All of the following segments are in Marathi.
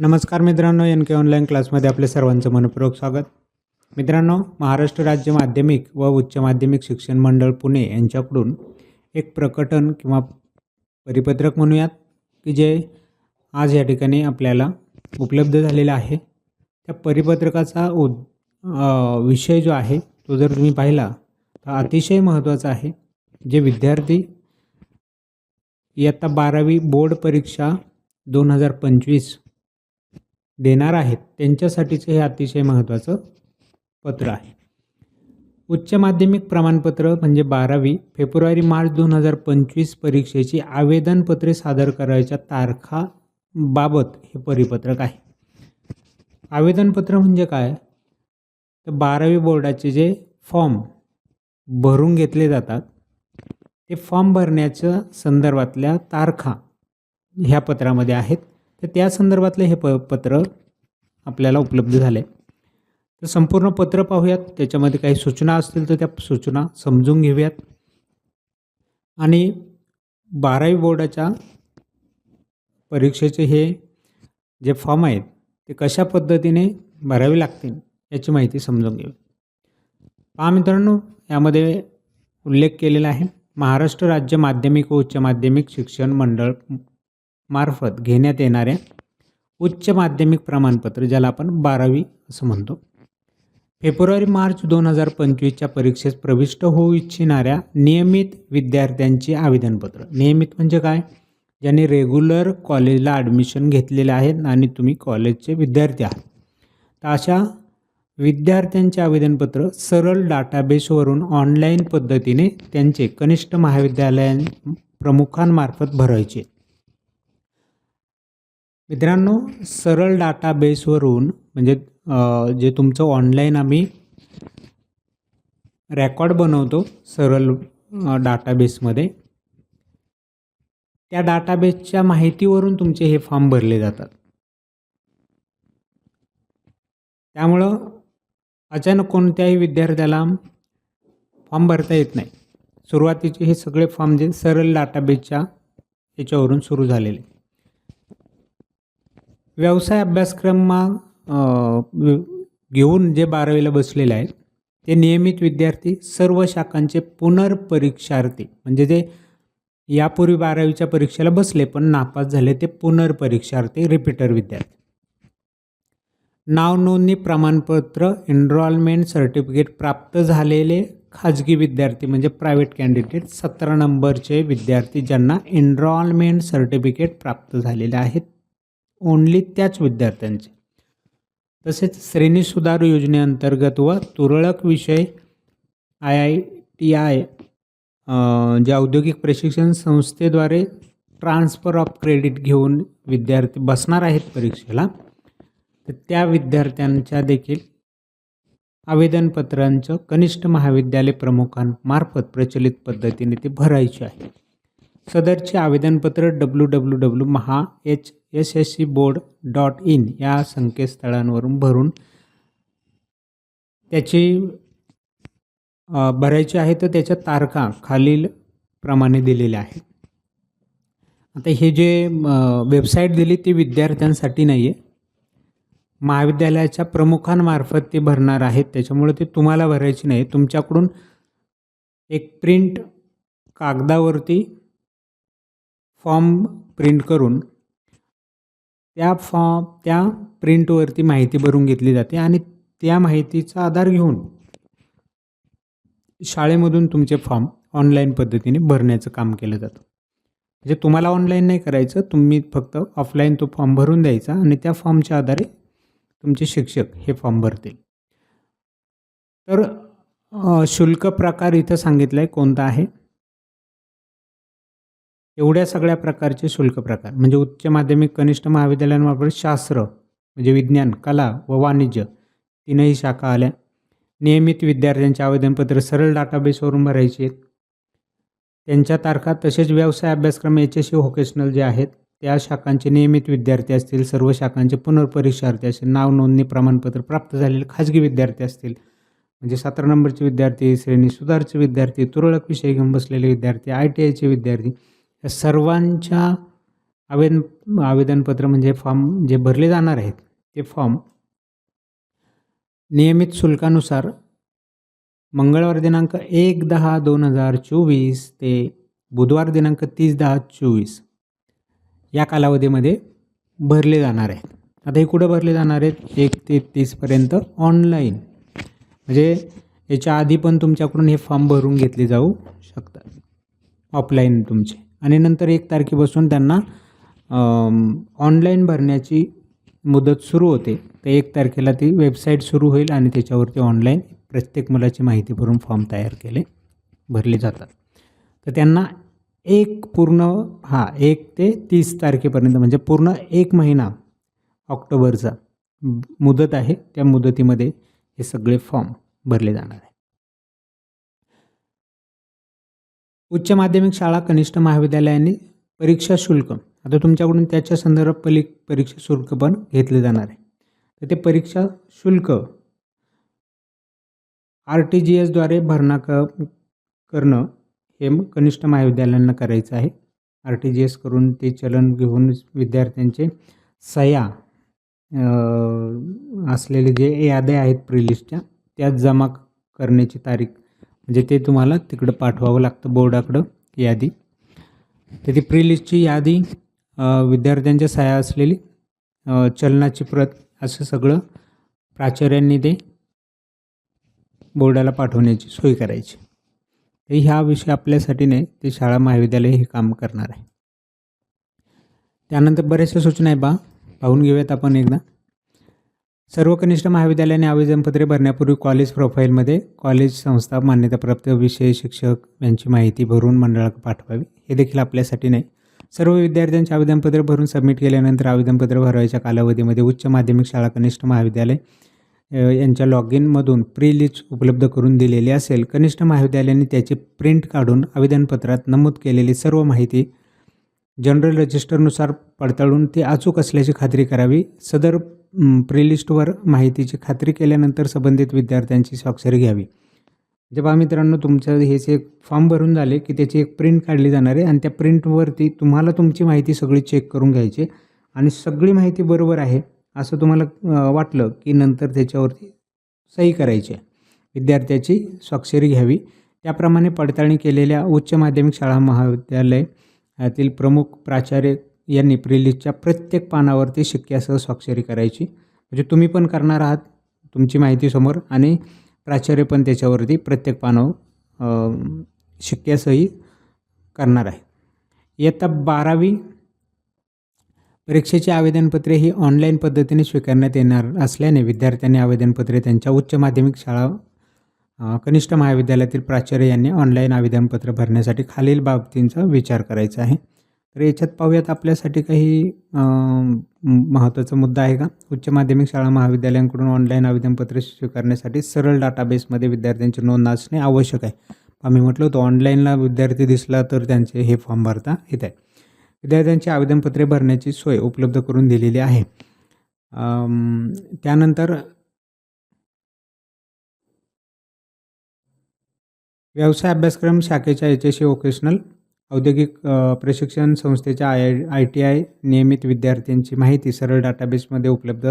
नमस्कार मित्रांनो एन के ऑनलाईन क्लासमध्ये आपले सर्वांचं मनपूर्वक स्वागत. मित्रांनो महाराष्ट्र राज्य माध्यमिक व उच्च माध्यमिक शिक्षण मंडळ पुणे यांच्याकडून एक प्रकटन किंवा परिपत्रक म्हणूयात की जे आज या ठिकाणी आपल्याला उपलब्ध झालेलं आहे. त्या परिपत्रकाचा उद विषय जो आहे तो जर तुम्ही पाहिला तर अतिशय महत्त्वाचा आहे. जे विद्यार्थी इयत्ता बारावी बोर्ड परीक्षा दोन हजार पंचवीस देणार आहेत. त्यांच्यासाठीचं हे अतिशय महत्त्वाचं पत्र आहे. उच्च माध्यमिक प्रमाणपत्र म्हणजे बारावी फेब्रुवारी मार्च दोन हजार पंचवीस परीक्षेची आवेदनपत्रे सादर करायच्या तारखा बाबत हे परिपत्रक आहे. आवेदनपत्र म्हणजे काय? तर बारावी बोर्डाचे जे फॉर्म भरून घेतले जातात ते फॉर्म भरण्याच्या संदर्भातल्या तारखा ह्या पत्रामध्ये आहेत. तर त्या संदर्भातलं हे प पत्र आपल्याला उपलब्ध झाले तर संपूर्ण पत्र पाहूयात. त्याच्यामध्ये काही सूचना असतील तर त्या सूचना समजून घेऊयात. आणि बारावी बोर्डाच्या परीक्षेचे हे जे फॉर्म आहेत ते कशा पद्धतीने भरावे लागतील याची माहिती समजून घेऊ पहा मित्रांनो यामध्ये उल्लेख केलेला आहे. महाराष्ट्र राज्य माध्यमिक व उच्च माध्यमिक शिक्षण मंडळ मार्फत घेण्यात येणाऱ्या उच्च माध्यमिक प्रमाणपत्र ज्याला आपण बारावी असं म्हणतो. फेब्रुवारी मार्च दोन हजार पंचवीसच्या परीक्षेत प्रविष्ट होऊ इच्छिणाऱ्या नियमित विद्यार्थ्यांची आवेदनपत्र. नियमित म्हणजे काय? ज्यांनी रेग्युलर कॉलेजला ॲडमिशन घेतलेले आहेत आणि तुम्ही कॉलेजचे विद्यार्थी आहात. तर अशा विद्यार्थ्यांचे आवेदनपत्र सरळ डाटाबेसवरून ऑनलाईन पद्धतीने त्यांचे कनिष्ठ महाविद्यालयां प्रमुखांमार्फत भरायचे. मित्रांनो सरळ डाटाबेसवरून म्हणजे जे तुमचं ऑनलाईन आम्ही रेकॉर्ड बनवतो सरळ डाटाबेसमध्ये त्या डाटाबेसच्या माहितीवरून तुमचे हे फॉर्म भरले जातात. त्यामुळं अचानक कोणत्याही विद्यार्थ्याला फॉर्म भरता येत नाही. सुरुवातीचे हे सगळे फॉर्म जे सरळ डाटाबेसच्या याच्यावरून सुरू झालेले. व्यवसाय अभ्यासक्रम घेऊन जे बारावीला बसलेले आहेत ते नियमित विद्यार्थी सर्व शाखांचे पुनर्परीक्षार्थी म्हणजे जे यापूर्वी बारावीच्या परीक्षेला बसले पण नापास झाले ते पुनर्परीक्षार्थी रिपीटर विद्यार्थी. नाव नोंदणी प्रमाणपत्र एनरॉलमेंट सर्टिफिकेट प्राप्त झालेले खाजगी विद्यार्थी म्हणजे प्रायव्हेट कॅन्डिडेट सतरा नंबरचे विद्यार्थी ज्यांना एनरॉलमेंट सर्टिफिकेट प्राप्त झालेले आहेत ओनली त्याच विद्यार्थ्यांचे. तसेच श्रेणी सुधार योजनेअंतर्गत व तुरळक विषय आय आय टी आय जे औद्योगिक प्रशिक्षण संस्थेद्वारे ट्रान्सफर ऑफ क्रेडिट घेऊन विद्यार्थी बसणार आहेत परीक्षेला तर त्या विद्यार्थ्यांच्या देखील आवेदनपत्रांचं कनिष्ठ महाविद्यालय प्रमुखांमार्फत प्रचलित पद्धतीने ते भरायचे आहे. सदरचे आवेदनपत्र W W W Maha H S S C board dot in या संकेतस्थळांवरून भरून त्याची भरायची आहे तर त्याच्या तारखा खालील प्रमाणे दिलेल्या आहेत. आता हे जे वेबसाईट दिली ती विद्यार्थ्यांसाठी नाही आहे महाविद्यालयाच्या प्रमुखांमार्फत ते भरणार आहेत. त्याच्यामुळे ते तुम्हाला भरायची नाही. तुमच्याकडून एक प्रिंट कागदावरती फॉर्म प्रिंट करून त्या फॉर्म त्या प्रिंटवरती माहिती भरून घेतली जाते आणि त्या माहितीचा आधार घेऊन शाळेमधून तुमचे फॉर्म ऑनलाईन पद्धतीने भरण्याचं काम केलं जातं. म्हणजे तुम्हाला ऑनलाईन नाही करायचं तुम्ही फक्त ऑफलाईन तो फॉर्म भरून द्यायचा आणि त्या फॉर्मच्या आधारे तुमचे शिक्षक हे फॉर्म भरतील. तर शुल्क प्रकार इथं सांगितलं आहे कोणता आहे? एवढ्या सगळ्या प्रकारचे शुल्क प्रकार. म्हणजे उच्च माध्यमिक कनिष्ठ महाविद्यालयांमार्फत शास्त्र म्हणजे विज्ञान कला व वाणिज्य तीनही शाखा आल्या. नियमित विद्यार्थ्यांचे आवेदनपत्र सरळ डाटाबेसवरून भरायचे. आहेत त्यांच्या तारखा तसेच व्यवसाय अभ्यासक्रम एच एस सी व्होकेशनल जे आहेत त्या शाखांचे नियमित विद्यार्थी असतील सर्व शाखांचे पुनर्परीक्षार्थी असे नाव नोंदणी प्रमाणपत्र प्राप्त झालेले खाजगी विद्यार्थी असतील. म्हणजे सतरा नंबरचे विद्यार्थी श्रेणी सुधारचे विद्यार्थी तुरळक विषय घेऊन बसलेले विद्यार्थी आय टी आयचे विद्यार्थी या सर्वांच्या आवेदन आवेदनपत्र म्हणजे फॉर्म जे भरले जाणार आहेत ते फॉर्म नियमित शुल्कानुसार मंगळवार दिनांक एक दहा दोन हजार चोवीस ते बुधवार दिनांक तीस दहा चोवीस या कालावधीमध्ये भरले जाणार आहेत. आता हे कुठं भरले जाणार आहेत? एक ते तीसपर्यंत ऑनलाईन. म्हणजे याच्या आधी पण तुमच्याकडून हे फॉर्म भरून घेतले जाऊ शकतात. ऑफलाईन तुमचे. आणि नंतर एक तारखेपासून त्यांना ऑनलाईन भरण्याची मुदत सुरू होते. तर एक तारखेला ती वेबसाईट सुरू होईल आणि त्याच्यावरती ऑनलाईन प्रत्येक मुलाची माहिती भरून फॉर्म तयार केले भरले जातात. तर त्यांना एक पूर्ण हां एक ते तीस तारखेपर्यंत म्हणजे पूर्ण एक महिना ऑक्टोबरचा मुदत आहे. त्या मुदतीमध्ये हे सगळे फॉर्म भरले जाणार आहे उच्च माध्यमिक शाळा कनिष्ठ महाविद्यालयांनी परीक्षा शुल्क आता तुमच्याकडून त्याच्या संदर्भात पली परीक्षा शुल्क पण घेतले जाणार आहे. तर ते परीक्षा शुल्क आर टी जी एसद्वारे भरणा क करणं हे कनिष्ठ महाविद्यालयांना करायचं आहे. आर टी जी एस करून ते चलन घेऊन विद्यार्थ्यांचे सह्या असलेले जे याद्या आहेत प्रिलिस्टच्या त्या जमा करण्याची तारीख म्हणजे ते तुम्हाला तिकडं पाठवावं लागतं बोर्डाकडं यादी. तर ती प्रिलिस्टची यादी विद्यार्थ्यांच्या सहाय्या असलेली चलनाची प्रत असं सगळं प्राचार्यांनी ते बोर्डाला पाठवण्याची सोय करायची. तर ह्या विषय आपल्यासाठी नाही ते शाळा महाविद्यालय हे काम करणार आहे. त्यानंतर बऱ्याचशा सूचना आहे बा पाहून घेऊयात आपण एकदा. सर्व कनिष्ठ महाविद्यालयाने आवेदनपत्रे भरण्यापूर्वी कॉलेज प्रोफाईलमध्ये कॉलेज संस्था मान्यताप्राप्त विषय शिक्षक यांची माहिती भरून मंडळाला पाठवावी. हे देखील आपल्यासाठी नाही. सर्व विद्यार्थ्यांचे आवेदनपत्र भरून सबमिट केल्यानंतर आवेदनपत्र भरवायच्या कालावधीमध्ये उच्च माध्यमिक शाळा कनिष्ठ महाविद्यालय यांच्या लॉग इनमधून प्री लिस्ट उपलब्ध करून दिलेली असेल. कनिष्ठ महाविद्यालयाने त्याची प्रिंट काढून आवेदनपत्रात नमूद केलेली सर्व माहिती जनरल रजिस्टरनुसार पडताळून ती अचूक असल्याची खात्री करावी. सदर प्लेलिस्टवर माहितीची खात्री केल्यानंतर संबंधित विद्यार्थ्यांची स्वाक्षरी घ्यावी. म्हणजे जेव्हा मित्रांनो तुमचं हेच एक फॉर्म भरून झाले की त्याची एक प्रिंट काढली जाणार आहे आणि त्या प्रिंटवरती तुम्हाला तुमची माहिती सगळी चेक करून घ्यायची आणि सगळी माहिती बरोबर आहे असं तुम्हाला वाटलं की नंतर त्याच्यावरती सही करायची आहे. विद्यार्थ्याची स्वाक्षरी घ्यावी. त्याप्रमाणे पडताळणी केलेल्या उच्च माध्यमिक शाळा महाविद्यालय यातील प्रमुख प्राचार्य यांनी प्रिलीजच्या प्रत्येक पानावरती शिक्क्यासह स्वाक्षरी करायची. म्हणजे तुम्ही पण करणार आहात तुमची माहिती समोर आणि प्राचार्य पण त्याच्यावरती प्रत्येक पानावर शिक्क्यासही करणार आहे. इयत्ता बारावी परीक्षेची आवेदनपत्रे ही ऑनलाईन पद्धतीने स्वीकारण्यात येणार असल्याने विद्यार्थ्यांनी आवेदनपत्रे त्यांच्या उच्च माध्यमिक शाळा कनिष्ठ महाविद्यालयातील प्राचार्य यांनी ऑनलाईन आवेदनपत्र भरण्यासाठी खालील बाबतींचा विचार करायचा आहे. तर याच्यात पाहूयात आपल्यासाठी काही महत्त्वाचा मुद्दा आहे का? उच्च माध्यमिक शाळा महाविद्यालयांकडून ऑनलाईन आवेदनपत्र स्वीकारण्यासाठी सरळ डाटाबेसमध्ये विद्यार्थ्यांची नोंद असणे आवश्यक आहे. आम्ही म्हटलं होतं ऑनलाईनला विद्यार्थी दिसला तर त्यांचे हे फॉर्म भरता येत आहे. विद्यार्थ्यांची आवेदनपत्रे भरण्याची सोय उपलब्ध करून दिलेली आहे. त्यानंतर व्यवसाय अभ्यासक्रम शाखेच्या एच एस सी वोकेशनल औद्योगिक प्रशिक्षण संस्थेच्या आय आय टी आय नियमित विद्यार्थ्यांची माहिती सरळ डाटाबेसमध्ये उपलब्ध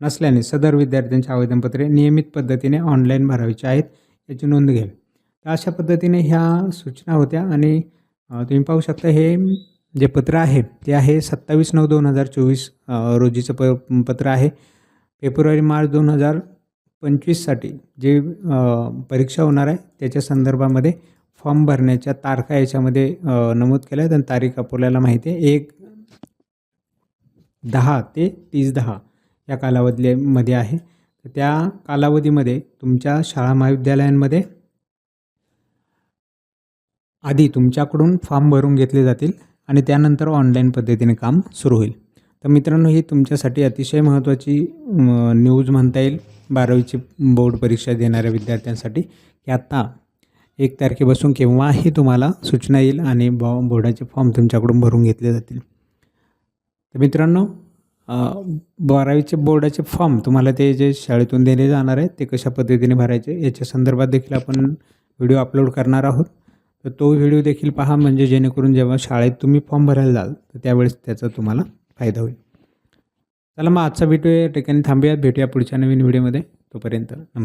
नसल्याने सदर विद्यार्थ्यांची आवेदनपत्रे नियमित पद्धतीने ऑनलाईन भरावीची आहेत याची नोंद घ्यावी तर अशा पद्धतीने ह्या सूचना होत्या आणि तुम्ही पाहू शकता हे जे पत्र आहे ते आहे सत्तावीस नऊ दोन हजार चोवीस रोजीचं प पत्र आहे. फेब्रुवारी मार्च दोन हजार पंचवीससाठी जे परीक्षा होणार आहे त्याच्या संदर्भामध्ये फॉर्म भरण्याच्या तारखा याच्यामध्ये नमूद केल्या आहेत आणि तारीख आपल्याला माहिती आहे. एक दहा ते तीस दहा या कालावधीमध्ये आहे. त्या कालावधीमध्ये तुमच्या शाळा महाविद्यालयांमध्ये आधी तुमच्याकडून फॉर्म भरून घेतले जातील आणि त्यानंतर ऑनलाईन पद्धतीने काम सुरू होईल. तर मित्रांनो ही तुमच्यासाठी अतिशय महत्त्वाची न्यूज म्हणता येईल. बारावीची बोर्ड परीक्षा देणाऱ्या विद्यार्थ्यांसाठी. की आत्ता एक तारखेपासून केव्हाही तुम्हाला सूचना येईल आणि बॉ बोर्डाचे फॉर्म तुमच्याकडून भरून घेतले जातील. तर मित्रांनो बारावीचे बोर्डाचे फॉर्म तुम्हाला ते जे शाळेतून दिले जाणार आहे ते कशा पद्धतीने भरायचे याच्या संदर्भात देखील आपण व्हिडिओ अपलोड करणार आहोत. तर तो व्हिडिओ देखील पहा म्हणजे जेणेकरून जेव्हा शाळेत तुम्ही फॉर्म भरायला जाल तर त्यावेळेस त्याचा तुम्हाला फायदा होईल. चला मग आजचा व्हिडिओ या ठिकाणी थांबूयात भेटूया पुढच्या नवीन व्हिडिओमध्ये. तोपर्यंत नमस्कार.